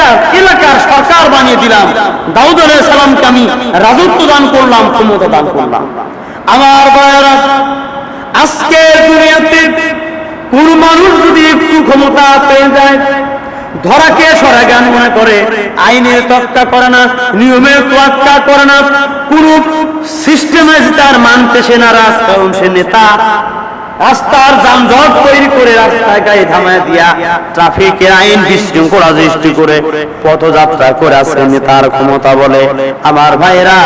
একটা এলাকার সরকার বানিয়ে দিলাম। দাউদ আলাইহিস সালামকে আমি রাজত্ব দান করলাম, ক্ষমতা দান করলাম। আমার ভাইয়েরা আজকের দুনিয়াতে কোন মানুষ যদি একটু ক্ষমতা পেয়ে যায় ধরাকে সরা জ্ঞান মনে করে? আইনের তক্কা করে না, নিয়মের তোয়াক্কা করে না। কোন সিস্টেমে তার মানতে সে নারাজ রাজকারণ সে নেতা। রাস্তার যানজট তৈরি করে রাস্তায় গায়ে থামায় দিয়া ট্রাফিকের আইন বিশৃঙ্খলা সৃষ্টি করে পথযাত্রা করে আসে নেতার ক্ষমতা বলে। আমার ভাইরা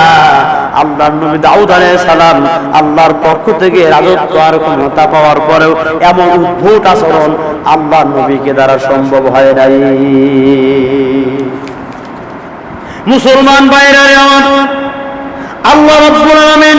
আল্লাহর নবী দাউদ আলাইহিস সালাম আল্লাহর পক্ষ থেকে রাজত্ব আর ক্ষমতা পাওয়ার পরেও এমন উদ্ভুত আচরণ আল্লাহর নবীকে দ্বারা সম্ভব হয় নাই। মুসলমান ভাইরা আমার, আল্লাহ রাব্বুল আলামিন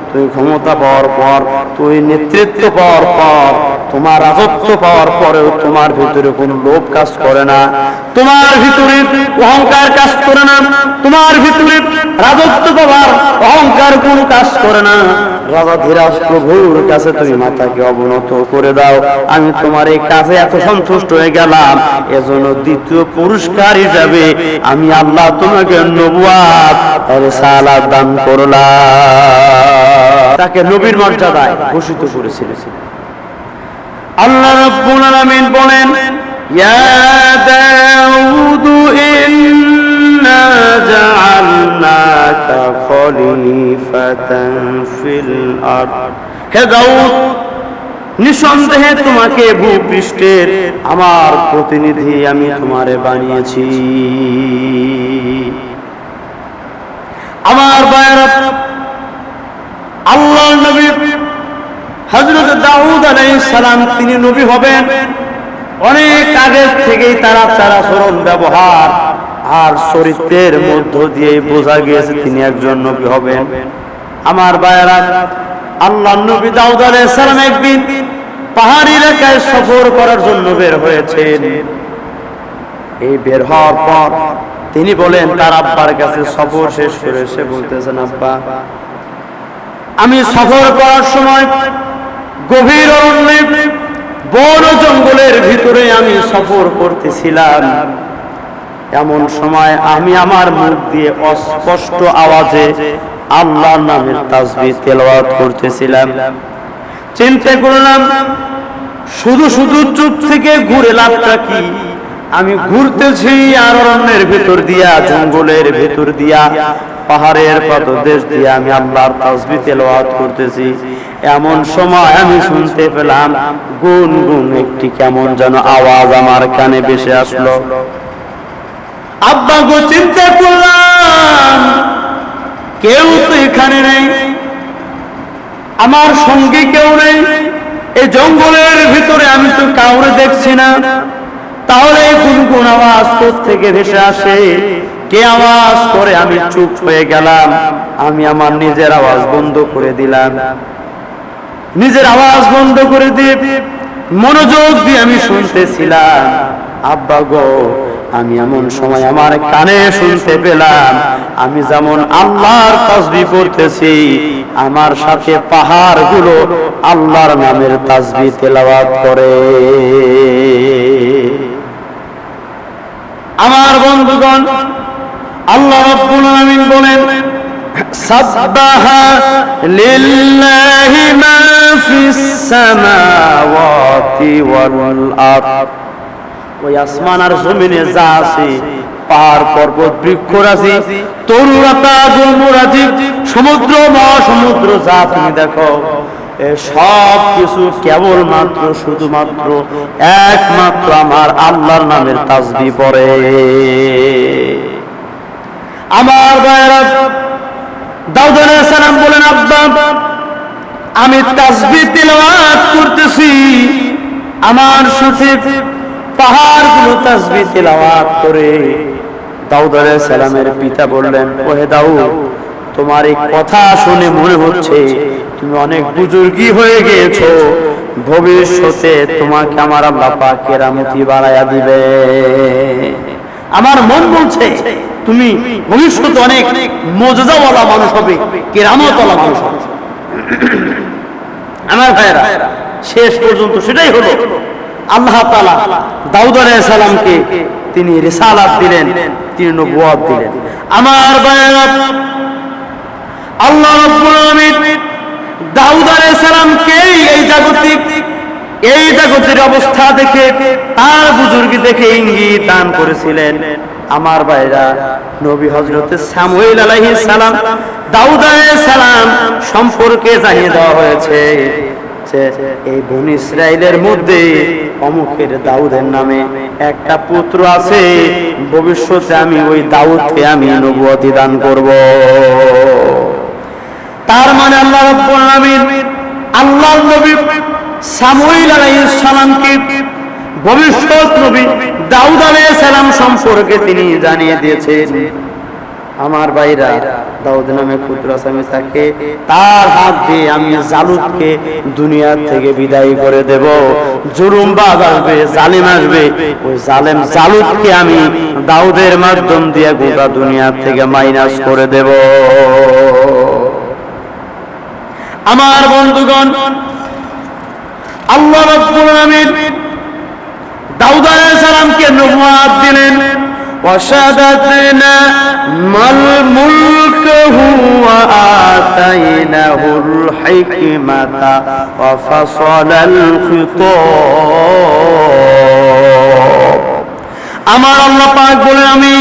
তুই ক্ষমতা পাওয়ার পর, তুই নেতৃত্ব পাওয়ার পর, তোমার রাজত্ব পাওয়ার পরেও তোমার ভিতরে কোনো লোভ কাজ করে না। তোমার ভিতরে অহংকার কাজ করে না। তোমার ভিতরে রাজত্ব পাওয়ার অহংকার কোনো কাজ করে না। রাজা ধীরাজ প্রভুর কাছে তুমি মাতাকে অবনত করে দাও। আমি তোমার এই কাজে এত সন্তুষ্ট হয়ে গেলাম। এজন্য দ্বিতীয় পুরস্কার হিসাবে আমি আল্লাহ তোমাকে নবুয়াত সালাদ দান করলাম। তাকে নবীর মর্যাদায় ঘোষিত করেছিলেন। আল্লাহ রাব্বুল আলামিন বলেন ইয়া দাউদ ইন্না জাআলনাকা খলিফাতান ফিল আরদ। হে দাউদ নিঃসন্দেহে তোমাকে ভূপৃষ্ঠের আমার প্রতিনিধি আমি তোমারে বানিয়েছি। আমার বায়রা আল্লাহ নবী হজরত দাউদ আলাইহিস সালাম তিনি নবী হবেন। অনেক আগের থেকেই তারা তারা সরল ব্যবহার আর চরিত্রের মধ্য দিয়ে বোঝা গিয়েছে তিনি একজন নবী হবেন। আমার বায়রা আল্লাহ নবী দাউদ আলাইহিস সালাম একদিন পাহাড়ি এলাকায় সফর করার জন্য বের হয়েছেন। এই বের হওয়ার পর তিনি বলেন, তার আব্বার কাছে সফর শেষ করে এসে বলতেছেন, আব্বা আমি সফর করার সময় গভীর অরণ্যে বন জঙ্গলের ভিতরে আমি সফর করতেছিলাম। এমন সময় আমি আমার মুখ দিয়ে অস্পষ্ট আওয়াজে আল্লাহ নামের তাসবিহ তেলাওয়াত করতেছিলাম। চিন্তা করলাম শুধু শুধু চুপ থেকে ঘুরে লাভটা কি? আমি ঘুরতেছি আর অরণ্যের ভেতর দিয়া জঙ্গলের ভেতর দিয়া। পাহাড়ের পাদদেশ দিয়ে আমি আল্লাহর তাসবি তেলাওয়াত করতেছি। এমন সময় আমি শুনতে পেলাম, গুন গুন একটি কেমন যেন আওয়াজ আমার কানে ভেসে আসলো। আব্বা গো, চিন্তা করলাম, কেউ তো এখানে নেই। আমার সঙ্গে কেউ নেই। এই জঙ্গলের ভিতরে আমি তো কাউরে দেখছি না। তাহলে কোন কোন আওয়াজ থেকে ভেসে আসে? কে আওয়াজ করে আমি চুপ হয়ে গেলাম? আমি আমার নিজের আওয়াজ বন্ধ করে দিলাম। নিজের আওয়াজ বন্ধ করে দিয়ে মনোযোগ দিয়ে আমি শুনতেছিলাম। আব্বা গো, আমি এমন সময় আমার কানে শুনতে পেলাম। আমি যেমন আল্লাহর তাসবি করতেছি আমার সাথে পাহাড়গুলো আল্লাহর নামের তাসবি তেলাওয়াত করে। আমার বন্ধুগণ আল্লাহ রাব্বুল আলামিন বলেন, সাব্বাহা লিল্লাহি মা ফিস সামাওয়াতি ওয়াল আরদ। ওই আসমান আর জমিনে যা আছে, পাহাড়, পর্বত গুলমরাজি সমুদ্র, মহাসমুদ্র যা তুমি দেখো সব কিছু কেবল মাত্র শুধুমাত্র একমাত্র আমার আল্লাহর নামের তাসবি পড়ে। আমার ভাইয়েরা, দাউদ সালাম বলেন, আব্বা, আমি তাসবি তেলাওয়াত করতেছি। আমার সাথে পাহাড়গুলো তাসবি তেলাওয়াত করে। দাউদ সালামের পিতা বললেন, ওহে দাউদ, তোমার এই কথা শুনে মনে হচ্ছে তুমি অনেক বুজুর্গি হয়ে গিয়েছো। ভবিষ্যতে তোমাকে আমার পাক কেরামতি বাড়ায়া দিবে। আমার মন বলছে তুমি ভবিষ্যতে অনেক মজাদাওয়ালা মানুষ হবে কেরামতওয়ালা মানুষ হবে। আমার ভাইয়েরা শেষ পর্যন্ত সেটাই হলো। আল্লাহ তাআলা দাউদ আলাইহিস সালামকে তিনি রিসালাত দিলেন তিনি নবুয়ত দিলেন। আমার ভাইয়েরা আল্লাহ রাব্বুল আলামিন দাউদ আলাইহিস এই জাগতিক এই জাগতিক অবস্থা দেখে তার বুজুর্গি দেখে ইঙ্গিত দান করেছিলেন। আমার ভাইরা নবী হযরতে সামুয়েল আলাইহিস সালাম দাউদ সালাম সম্পর্কে জানিয়ে দেওয়া হয়েছে এই বন ইসরায়েলের মধ্যে অমুকের দাউদের নামে একটা পুত্র আছে, ভবিষ্যতে আমি ওই দাউদকে আমি নবুয়তি দান করব। তার মানে আল্লাহ রাব্বুল আলামিন, আল্লাহর নবী সামুয়েল আলাইহিস সালামকে ভবিষ্যৎ নবী দাউদ আলাইহিস সালাম সম্পর্কে তিনি জানিয়ে দিয়েছেন, আমার ভাইরা, দাউদ নামে আসামি থাকে তার হাত দিয়ে আমি থেকে বিদায় করে দেব। আসবে, জালিম আসবে, ওই জালেম আমি দাউদের মাধ্যম দিয়ে গোটা থেকে মাইনাস করে দেব। আমার বন্ধুগণ, আল্লাহ রাব্বুল আলামিন দাউদ আলাইহিস সালামকে নবুয়াত দিলেন وشددنا ملكه وآتيناه الحكمة وفصل الخطاب আমার আল্লাহ পাক বলেন আমি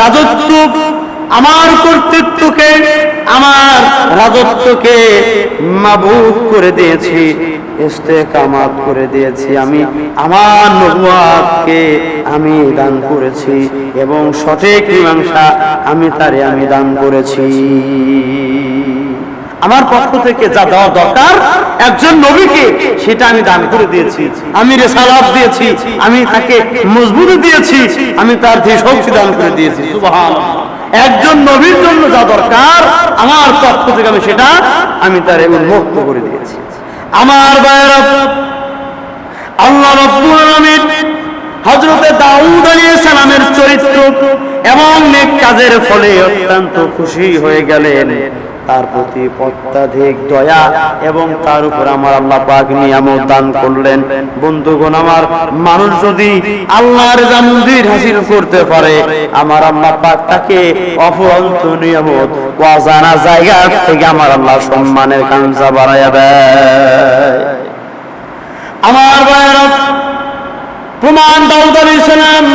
রাজত্ব আমার কর্তৃত্বকে আমার রাজত্বকে মাবুদ করে দিয়েছি করে দিয়েছি। আমি আমার নবুয়াতকে আমি দান করেছি এবং সঠিক মীমাংসা আমি তারে আমি দান করেছি। আমার পক্ষ থেকে যা দেওয়া দরকার, একজন নবীকে সেটা আমি দান করে দিয়েছি। আমি রেসালাত দিয়েছি, আমি তাকে মজবুত দিয়েছি, আমি তার ধীর শক্তি দান করে দিয়েছি। একজন নবীর জন্য যা দরকার, আমার পক্ষ থেকে আমি সেটা আমি তার উন্মুক্ত করে দিয়েছি। আমার ভাইয়েরা, আল্লাহ রব্বুল আলামিন হযরতে দাউদ আলাইহিস সালামের চরিত্র এবং নেক কাজের ফলে অত্যন্ত খুশি হয়ে গেলেন। তার প্রতি অত্যাধিক দয়া এবং তার উপর আমার আল্লাহ পাক নিয়ামত দান করলেন। বন্ধুগণ আমার, মানুষ যদি আল্লাহর জামুদির হাসিল করতে পারে, আমার আল্লাহ পাক তাকে অফুরন্ত নিয়ামত অজানা জায়গা থেকে আমার আল্লাহ সম্মানের কাঞ্জা বাড়াইয়া দেয়। আমার ভাইয়েরা, প্রমাণ দাউদ আলাইহিস সালাম।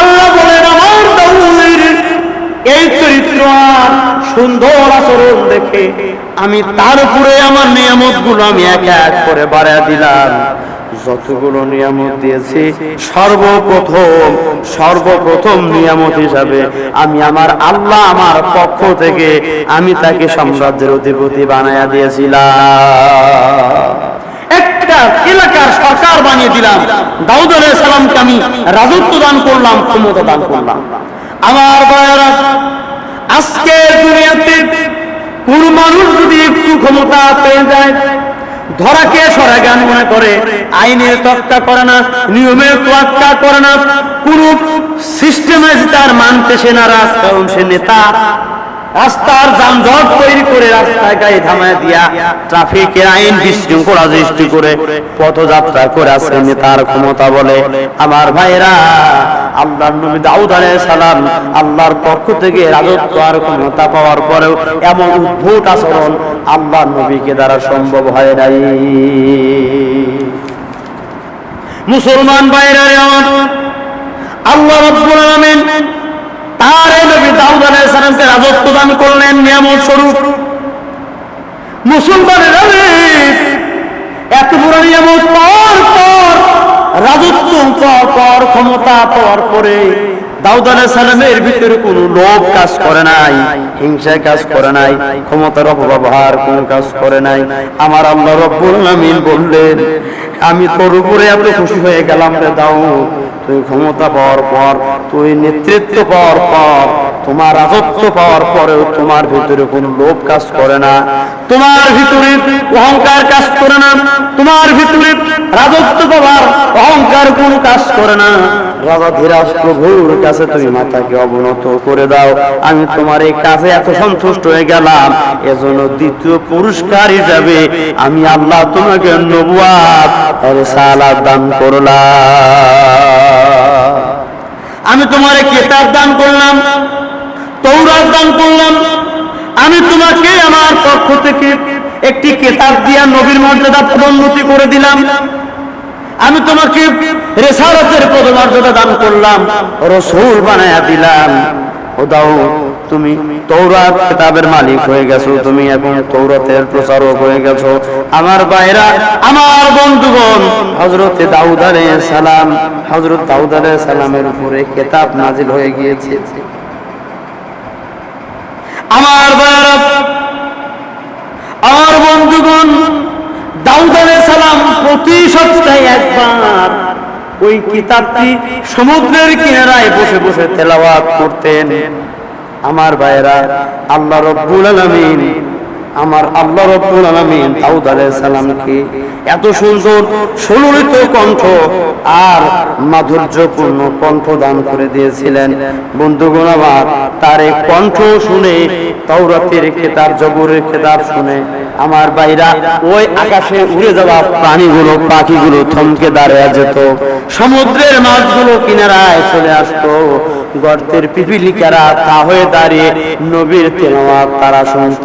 আল্লাহ বলেন আমার এই চরিত্র আর সুন্দর আচরণ দেখে আমি তার উপরে আমার নিয়ামতগুলো আমি এক এক করে বাড়ায় দিলাম। যতগুলো নিয়ামত দিয়েছি, সর্বপ্রথম সর্বপ্রথম নিয়ামত হিসাবে আমি আমার আল্লাহ আমার পক্ষ থেকে আমি তাকে সাম্রাজ্যের অধিপতি বানায়া দিয়েছিলাম। একটা এলাকার সরকার বানিয়ে দিলাম। দাউদ আলাইহিস সালামকে আমি রাজত্ব দান করলাম, ক্ষমতা দান করলাম। আমার ভাইয়েরা, আজকে দুনিয়াতে কোন মানুষ যদি একটু ক্ষমতা পেয়ে যায় ধরাকে সরা জ্ঞান মনে করে? আইনের তক্তা করে না, নিয়মের তোয়াক্কা করে না, কোন সিস্টেমে তার মানতে সে নারাজ কারণ সে নেতা রাস্তার যানজট তৈরি করে রাস্তায় গায়ে থামায় দিয়া ট্রাফিকের আইন বিশৃঙ্খলা সৃষ্টি করে পথযাত্রা করে আসেন তার ক্ষমতা বলে। আমার ভাইরা আল্লাহর নবী দাউদ আলাইহিস সালাম আল্লাহর পক্ষ থেকে রাজত্ব আর ক্ষমতা পাওয়ার পরেও এমন উদ্ভুত আচরণ আল্লাহর নবীকে দ্বারা সম্ভব হয় নাই। মুসলমান ভাইরা আমার, আল্লাহ রাব্বুল আলামিন তার নবী দাউদ আলাইহিস সালামকে রাজত্ব দান করলেন, নিয়ামত স্বরূপ। মুসলমানের এত বড় নিয়ামত পর পর, রাজত্ব পর পর ক্ষমতা পাওয়ার পরে দাউদ আলাইহিস সালামের ভিতরে কোনো লোভ কাজ করে নাই হিংসা কাজ করে নাই, ক্ষমতার অপব্যবহার কোন কাজ করে নাই। আমার আল্লাহ রব্বুল আলামিন বললেন, আমি তোর উপরে এত খুশি হয়ে গেলাম রে দাউদ তুই ক্ষমতা পাওয়ার পর, তুই নেতৃত্ব পাওয়ার পর, তোমার রাজত্ব পাওয়ার পরেও তোমার ভিতরে কোনো লোভ কাজ করে না। তোমার ভিতরে অহংকার কাজ করে না, তোমার ভিতরে রাজত্ব পাওয়ার অহংকার কোনো কাজ করে না। রাজা ধীরাজ প্রভুর কাছে তুমি মাথাকে অবনত করে দাও। আমি তোমার এই কাজে এত সন্তুষ্ট হয়ে গেলাম। এজন্য দ্বিতীয় পুরস্কার হিসাবে আমি আল্লাহ তোমাকে দান করলাম। আমি তোমার কেতাব দান করলাম তৌরাত দান করলাম। আমি তোমাকে আমার পক্ষ থেকে একটি কেতাব দিয়া নবীর মর্যাদা পদোন্নতি করে দিলাম। আমি তোমাকে রেসারতের পদমর্যাদা দান করলাম, রসুল বানায়া দিলাম। ও দাও, তুমি তৌরাত কিতাবের মালিক হয়ে গেছো, তুমি এখন তৌরাতের প্রচারক হয়ে গেছো। আমার বাইরা আমার বন্ধুগণ, হযরত দাউদ আলাইহিস সালাম, হযরত দাউদ আলাইহিস সালামের উপরে কিতাব নাজিল হয়ে গিয়েছে। আমার বাইরা আমার বন্ধুগণ, দাউদ আলাইহিস সালাম প্রতি সপ্তাহে ওই কিতাবটি সমুদ্রের কিনারায় বসে বসে তেলাওয়াত করতেন। আমার ভাইরা আল্লাহ রব্বুল আলামিন আমার আল্লাহ রব্বুল আলামিন দাউদ আলাইহিস সালামকে এত সুন্দর সুললিত কণ্ঠ আর মাধুর্যপূর্ণ কণ্ঠ দান করে দিয়েছিলেন। বন্ধুগণ আমার, তার এই কণ্ঠ শুনে, তাওরাতের খেতাব, জবরের খেতাব শুনে আমার বাইরা ওই আকাশে উড়ে যাওয়া প্রাণীগুলো, পাখিগুলো থমকে দাঁড়িয়ে যেত। সমুদ্রের মাছগুলো কিনারায় চলে আসতো। গর্তের পিপিলিকারা তা হয়ে দাঁড়িয়ে নবীর তেলাওয়াত তারা শুনত।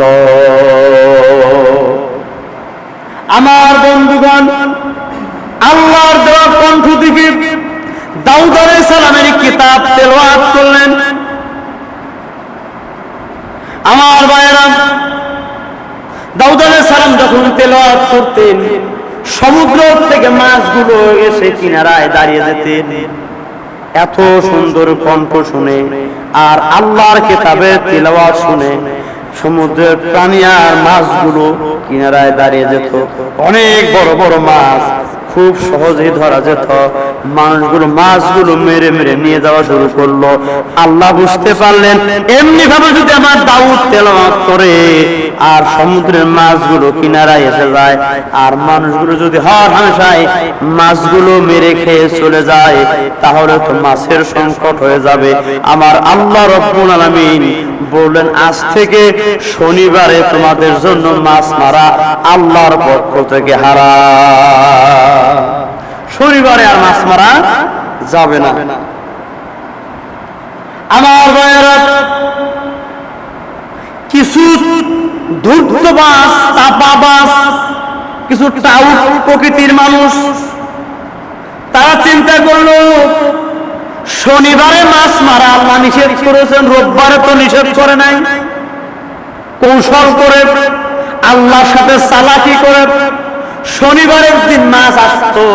আমার বন্ধুগণ, আল্লাহর দেওয়া কণ্ঠ থেকে দাউদ আলাইহিস সালামের কিতাব তেলাওয়াত করলেন। আমার ভাইয়েরা, দাউদ আলাইহিস সালাম যখন তেলাওয়াত করতেন, সমুদ্র থেকে মাছগুলো এসে কিনারায় দাঁড়িয়ে যেতেন। এত সুন্দর কণ্ঠ শুনে আর আল্লাহর কেতাবের তেলাওয়াত শুনে সমুদ্রের প্রাণী আর মাছগুলো কিনারায় দাঁড়িয়ে যেত। অনেক বড় বড় মাছ খুব সহজেই ধরা যেত। মানুষগুলো, মাছগুলো মেরে মেরে নিয়ে যাওয়া শুরু করল। আল্লাহ বুঝতে পারলেন এমনি ভাবে যদি আমার দাউদ তেলাওয়াত করে, আর সমুদ্রের মাছগুলো কিনারায় এসে যায়, আর মানুষগুলো যদি হর হামেশায় মাছগুলো মেরে খেয়ে চলে যায়, তাহলে তো মাছের সংকট হয়ে যাবে। আমার আল্লাহ রব্বুল আলামিন বললেন, আজ থেকে শনিবারে তোমাদের জন্য মাছ মারা আল্লাহর পক্ষ থেকে হারা শনিবারে আর মাছ মারা যাবে না। আমার ভাইয়েরা, কিছু ধূর্ত বাস চাপা বাস কিছু প্রকৃতির মানুষ, তারা চিন্তা করল, শনিবারে মাছ মারা আল্লাহ নিষেধ করেছেন, রোববারে তো নিষেধ করে নাই। কৌশল করে আল্লাহর সাথে চালাকি করে শনিবারের দিন মাছ আসতো,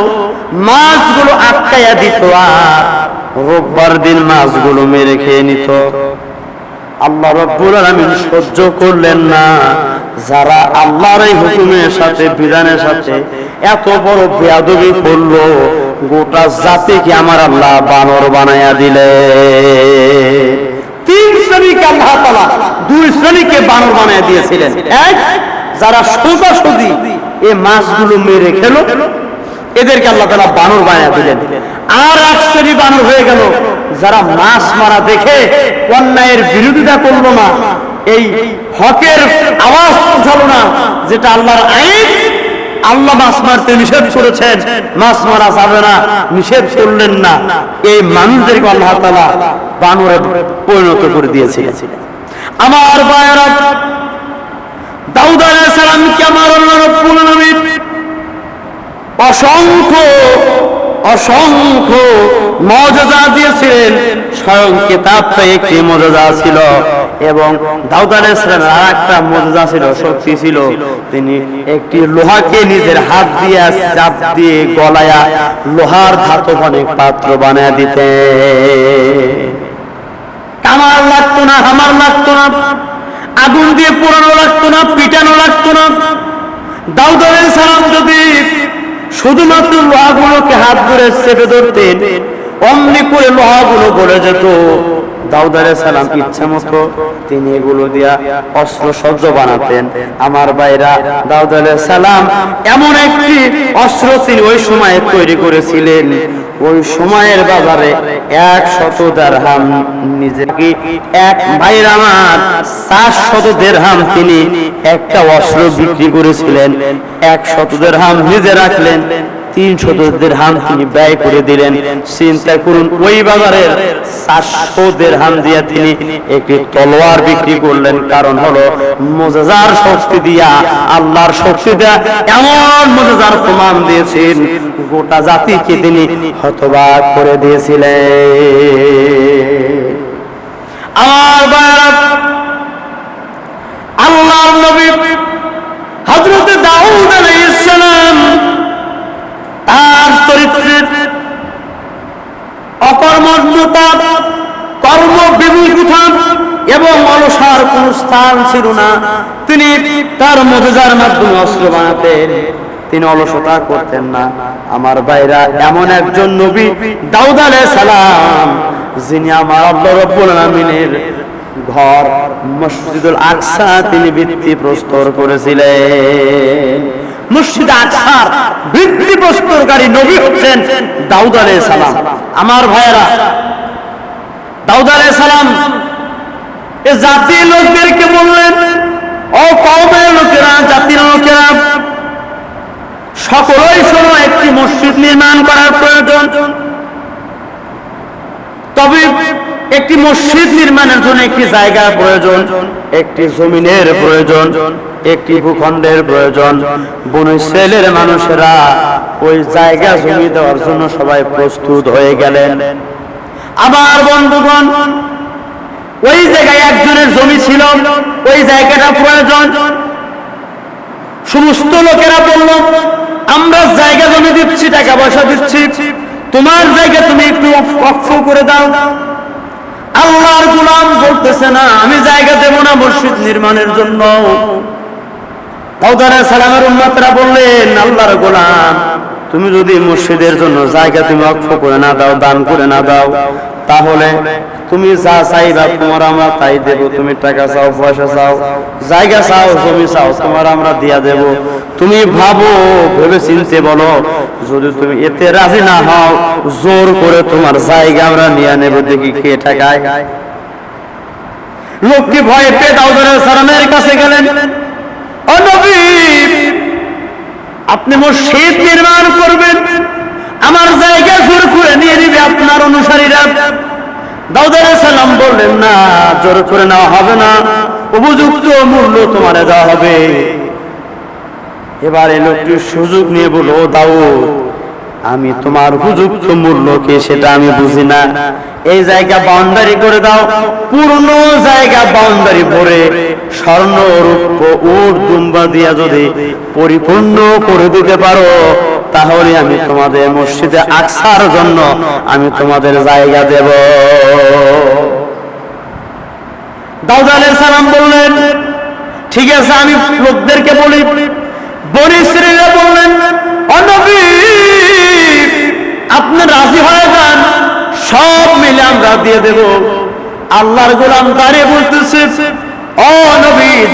মাছগুলো আটকাইয়া দিত আর রোববার দিন মাছগুলো মেরে খেয়ে নিত। আল্লাহ রব্বুল আলামিন সহ্য করলেন না। যারা আল্লাহর এই হুকুমের সাথে, বিধানের সাথে এত বড় বেয়াদবি করল, গোটা জাতিকে আমার আল্লাহ বানর বানাইয়া দিলে। তিন শ্রেণীকে আল্লাহ তাআলা দুই শ্রেণীকে বানর বানায়া দিয়েছিলেন। এক, যারা সোজা সুদি এই মাছগুলো মেরে খেলো। এদেরকে আল্লাহ তাআলা বানর বানায়া দিলেন। আর শ্রেণি বানর হয়ে গেল। যারা মাছ মারা দেখে অন্যায়ের বিরোধিতা করল না, এই হকের আওয়াজ পৌঁছালো না, যেটা আল্লাহর আইন। আল্লাহ মাছ মারতে নিষেধ করেছেন। মাছ মারা যাবে না, নিষেধ করলেন না। এই মানুষদেরকে আল্লাহ তাআলা বানরে পরিণত করে দিয়েছিলেন। আমার বায়রা দাউদ আলাইহিস সালামকে আমার রব্বুল আলামিন? অসংখ্য অসংখ্য মর্যাদা দিয়েছিলেন। স্বয়ং কিতাবটা একটি মর্যাদা ছিল। এবং দাউদ আলাইহিস সালামের আর একটা মর্যাদা ছিল, শক্তি ছিল। তিনি একটি লোহাকে নিজের হাত দিয়ে চাপ দিয়ে গলায়া লোহার ধাতব অনেক পাত্র বানায় দিতেন। কামার লাগতো না, হামার লাগতো না। আগুন দিয়ে পোড়ানো লাগতো না, পিটানো লাগতো না। দাউদ সালাম যদি শুধুমাত্র লোহাগুলোকে হাত ধরে চেপে ধরতেন, অমনি করে লোহাগুলো গলে যেত। দাউদ সালাম ইচ্ছা মতো তিনি এগুলো দিয়া অস্ত্র বানাতেন। আমার ভাইরা দাউদ সালাম এমন একটি অস্ত্র তিনি ওই সময়ে তৈরি করেছিলেন। ওই সময়ের বাজারে এক শত দেড়হাম নিজেকে এক ভাইয়ের আমার চার শত দেড়হাম তিনি একটা অস্ত্র বিক্রি করেছিলেন। এক শত দেড়হাম নিজে রাখলেন। তিন শত দেড়হাম তিনি ব্যয় করে দিলেন। চিন্তা করুন, ওই বাজারের চারশো দেড়হাম দিয়ে তিনি একটি তলোয়ার বিক্রি করলেন। কারণ হলো, মোজাজার শক্তি দিয়া, আল্লাহর শক্তি দেয়া এমন মোজাজার প্রমাণ দিয়েছেন। গোটা জাতিকে তিনি হতবাক করে দিয়েছিলেন। আমার বাপ আল্লাহর নবী হযরত দাউদ আলাইহিস সালাম তার চরিত্রের অকর্মণ্যতা কর্ম বিমুখতা এবং অলসার কোন স্থান ছিল না। তিনি তার মজার মাধ্যমে অস্ত্র বানাতেন। তিনি অলসতা করতেন না। আমার ভাইরা, এমন একজন নবী, দাউদ সালাম, যিনি আমার আল্লাহ রাব্বুল ঘর, মসজিদুল আকসা তিনি ভিত্তি প্রস্তর করেছিলেন। মসজিদ আকসার ভিত্তি প্রস্তরকারী নবী হচ্ছেন দাউদ আলাইহিস সালাম। আমার ভাইয়েরা, দাউদ আলাইহিস সালাম এ জাতির লোকদেরকে বললেন, ও কওমের লোকেরা, জাতির লোকেরা, সকলেই শোনো, একটি মসজিদ নির্মাণ করার প্রয়োজন। তবে একটি মসজিদ নির্মাণের জন্য একটি জায়গার প্রয়োজন, একটি জমিনের প্রয়োজন, একটি ভূখণ্ডের প্রয়োজন। বন ইসরায়েলের মানুষেরা ওই জায়গা জমি দেওয়ার জন্য সবাই প্রস্তুত হয়ে গেলেন। আবার বন্ধুগণ, ওই জায়গায় একজনের জমি ছিল, ওই জায়গাটা প্রয়োজন। সমস্ত লোকেরা বলল, আমরা জায়গা জমি দিচ্ছি, টাকা পয়সা দিচ্ছি। তোমার জায়গা তুমি একটু অক্ষ করে দাও। আল্লাহর গোলাম বলতেছে না, আমি জায়গা দেব না মসজিদ নির্মাণের জন্য। বললেন, আল্লাহর গোলাম, তুমি যদি মসজিদের জন্য জায়গা তুমি অক্ষ করে না দাও, দান করে না দাও, তাহলে তুমি যা চাইবা তোমার আমরা তাই দেব। তুমি টাকা চাও, পয়সা চাও, জায়গা চাও, জমি চাও, তোমার আমরা দিয়া দেব। তুমি ভাবো ভেবে চিনতে বলো যদি তুমি এতে রাজি না হও, জোর করে তোমার জায়গা আমরা নিয়ে নেব। দেখি কে টাকায় লোকটি ভয়ে পেয়ে দাউদের সালামের কাছে গেলেন। আপনি মসজিদ নির্মাণ করবেন। আমার জায়গা জোর করে নিয়ে নিবে আপনার অনুসারীরা। দাউদের সালাম বললেন, না, জোর করে নেওয়া হবে না। উপযুক্ত মূল্য তোমার দেওয়া হবে। এবারে লোকটি সুযোগ নিয়ে বলল, "ও দাউদ, আমি তোমার উপযুক্ত মূল্য কে সেটা আমি বুঝি না। এই জায়গা বাউন্ডারি করে দাও পূর্ণ জায়গা বাউন্ডারি ভরে স্বর্ণ রূপ উট, দুম্বা দিয়া যদি পরিপূর্ণ করে দিতে পারো, তাহলে আমি তোমাদের মসজিদে আকসার জন্য আমি তোমাদের জায়গা দেব। দাউদ আলাইহিস সালাম বললেন, ঠিক আছে, আমি লোকদেরকে বলি বনি বললেন, "ও নবী, আপনি রাজি হয়ে যান, সব মিলে আমরা দিয়ে দেব। আল্লাহর গোলাম দাঁড়িয়ে বলতেছে, ও নবী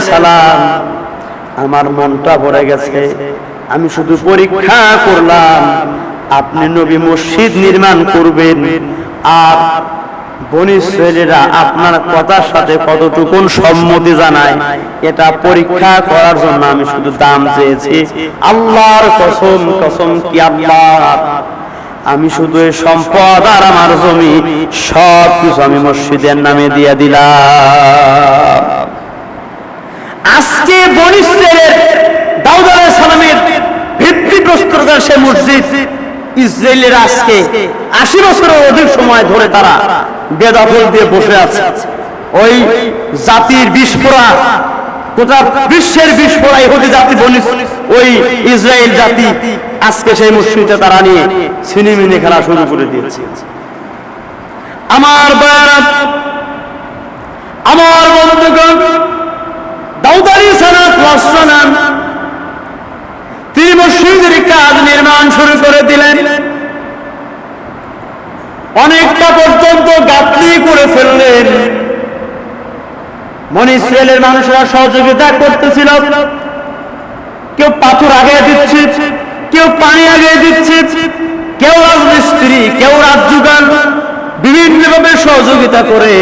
সালাম, আমার মনটা ভরে গেছে, আমি শুধু পরীক্ষা করলাম, আপনি নবী মসজিদ নির্মাণ করবেন, আর বনি ছেলেরা আপনার কথার সাথে কতটুকুন সম্মতি জানায় এটা পরীক্ষা করার জন্য আমি শুধু দাম চেয়েছি। আল্লাহর কসম কসম কি আল্লাহ? আমি শুধু এই সম্পদ আর আমার জমি সব কিছু আমি মসজিদের নামে দিয়ে দিলাম। আজকে বনিশ্রের দাউদ সালামের ভিত্তিপ্রস্তরতা সে মসজিদ ইসরায়েলের আজকে আশি বছরের অধিক সময় ধরে তারা বেদখল দিয়ে বসে আছে। ওই জাতির বিস্ফোরা। গোটা বিশ্বের বিস্ফোরা ইহুদি জাতি বনি ওই ইসরায়েল জাতি আজকে সেই মসজিদে তারা নিয়ে ছিনিমিনি খেলা শুরু করে দিয়েছে। আমার বারা আমার বন্ধুগণ দাউদারি ওয়াসসালাম তিনি মসজিদের কাজ নির্মাণ শুরু করে দিলেন। অনেকটা পর্যন্ত গাঁথনি করে ফেললেন। মন মানুষরা সহযোগিতা করতেছিল। কেউ পাথর আগে দিচ্ছে, কেউ পানি আগে দিচ্ছে, কেউ রাজমিস্ত্রি, কেউ রাজযুগান বিভিন্ন ভাবে সহযোগিতা করে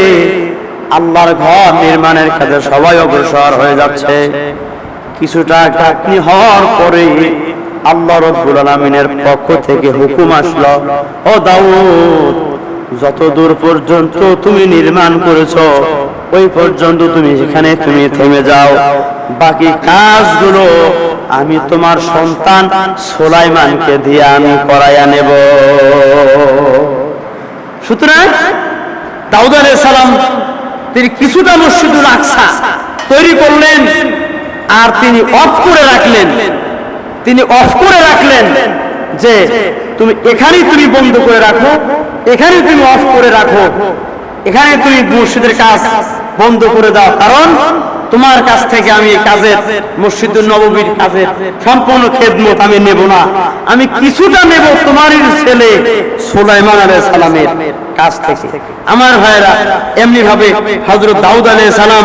আল্লাহর ঘর নির্মাণের কাজে সবাই অগ্রসর হয়ে যাচ্ছে। কিছুটা গাঁথনি হওয়ার পরে আল্লাহ রব্বুল আলমিনের পক্ষ থেকে হুকুম আসলো, ও দাউদ, যত দূর পর্যন্ত তুমি নির্মাণ করেছ, ওই পর্যন্ত তুমি সেখানে তুমি থেমে যাও। বাকি কাজগুলো আমি তোমার সন্তান সোলাইমানকে দিয়ে আমি করাইয়া নেব। সুতরাং দাউদ আলাইহিস সালাম তিনি কিছুটা মসজিদুল আকসা তৈরি করলেন আর তিনি অফ করে রাখলেন। তিনি অফ করে রাখলেন যে তুমি এখানেই তুমি বন্ধ করে রাখো, এখানেই তুমি অফ করে রাখো। এখানে তুমি মসজিদের কাজ বন্ধ করে দাও, কারণ তোমার কাছ থেকে আমি কাজের মসজিদুল নববীর কাজের সম্পূর্ণ খেদমত আমি নেব না। আমি কিছুটা নেব তোমারই ছেলে সুলাইমান আলাইহিস সালামের কাছ থেকে। আমার ভাইরা এমনি ভাবে হজরত দাউদ আলাইহিস সালাম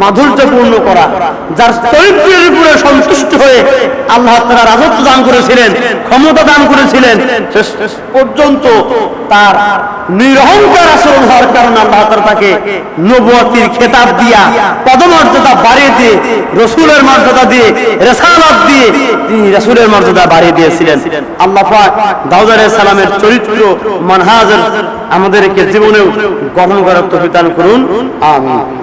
মাধুর্যপূর্ণ করা, যার চরিত্রের উপরে সন্তুষ্ট হয়ে আল্লাহ তারা রাজত্ব দান করেছিলেন, ক্ষমতা দান করেছিলেন, শেষ পর্যন্ত তার নিরহংকার আচরণ হওয়ার কারণে আল্লাহ তারা তাকে নবুয়তির খেতাব দিয়া, পদমর্যাদা বাড়িয়ে দিয়ে, রসুলের মর্যাদা দিয়ে, রেসালাত দিয়ে তিনি রসুলের মর্যাদা বাড়িয়ে দিয়েছিলেন। আল্লাহ পাক দাউদ সালামের চরিত্র মানহাজের আমাদেরকে জীবনেও গঠন করার তৌফিক দান করুন। আমিন।